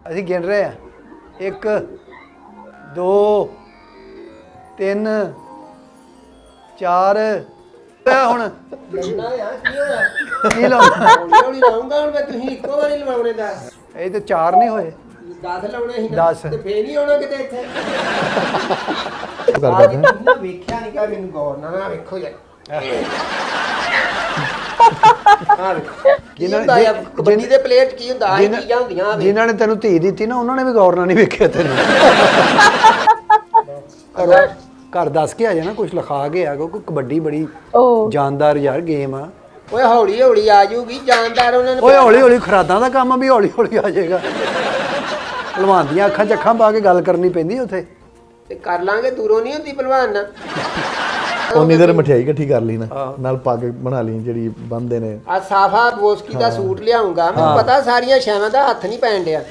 ਅਸੀਂ ਗਿਣ ਰਹੇ ਆ 1 2 3 4 ਪਿਆ ਹੁਣ। ਲੰਨਾ ਆ ਕੀ ਹੋਇਆ? ਕੀ ਲਾਉਣਾ? ਹੌਲੀ ਲਾਉਂਗਾ ਹੁਣ ਮੈਂ ਤੁਸੀਂ ਇੱਕੋ ਵਾਰੀ ਲਵਾਉਣੇ ਦਾ ਇਹ ਤੇ 4 ਨਹੀਂ ਹੋਏ। 10 ਲਾਉਣੇ ਸੀ ਨਾ ਦਸ। ਤੇ ਫੇਰ ਨਹੀਂ ਆਉਣਾ ਕਿਤੇ ਇੱਥੇ। ਕਰ ਆ ਬੈਠੇ ਤੁਸੀਂ ਨਾ ਵੇਖਿਆ ਨਹੀਂ ਕਾ ਮੈਨੂੰ ਗੌਰ ਨਾਲ ਨਾ ਵੇਖੋ ਯਾਰ ਹਾਂ। ਕੀ ਜਿਨ੍ਹਾਂ- ਹੁੰਦਾ ਆ? ਜਿ- ਕਬੱਡੀ ਦੇ ਪਲੇਟ ਕੀ ਹੁੰਦਾ? ਆ ਜਿਨ੍ਹਾਂ- ਚੀਜ਼ਾਂ ਹੁੰਦੀਆਂ ਆ ਵੇ। ਜਿਨ੍ਹਾਂ ਨੇ ਤੈਨੂੰ ਧੀ ਦਿੱਤੀ ਨਾ ਉਹਨਾਂ ਨੇ ਵੀ ਗੌਰ ਨਾਲ ਨਹੀਂ ਵੇਖਿਆ ਤੈਨੂੰ। ਘਰੋਂ ਘਰ ਦੱਸ ਕੇ ਆ ਜਾਣਾ ਕੁਝ ਲਿਖਾ ਕੇ ਆ ਕਿਉਂਕਿ ਕਬੱਡੀ ਬੜੀ ਜਾਨਦਾਰ ਯਾਰ ਗੇਮ ਆ। ਓਏ ਹੌਲੀ ਹੌਲੀ ਆ ਜਾਊਗੀ ਜਾਨਦਾਰ ਉਹਨਾਂ ਨੇ ਓਏ ਹੌਲੀ ਹੌਲੀ ਖਰਾਦਾਂ ਦਾ ਕੰਮ ਵੀ ਹੌਲੀ ਹੌਲੀ ਆ ਜਾਏਗਾ। ਭਲਵਾਨ ਦੀਆਂ ਅੱਖਾਂ 'ਚ ਅੱਖਾਂ ਪਾ ਕੇ ਗੱਲ ਕਰਨੀ ਪੈਂਦੀ ਉੱਥੇ। ਤੇ ਕਰ ਲਾਂਗੇ ਦੂਰੋਂ ਨਹੀਂ ਹੁੰਦੀ ਪਹਿਲਵਾਨ ਨਾਲ ਉਨੀ ਦੇਰ ਮਠਿਆਈ ਇਕੱਠੀ ਕਰ ਲਈ ਨਾ ਨਾਲ ਪੱਗ ਬਣਾ ਲਈ ਜਿਹੜੀ ਬੰਦੇ ਨੇ। ਆ ਸਾਫਾ ਬੋਸਕੀ ਦਾ ਸੂਟ ਲਿਆਉਂਗਾ ਮੈਨੂੰ ਪਤਾ ਸਾਰੀਆਂ ਸ਼ੈਵਾਂ ਦਾ ਹੱਥ ਨਹੀਂ ਪੈਣ ਡਿਆ।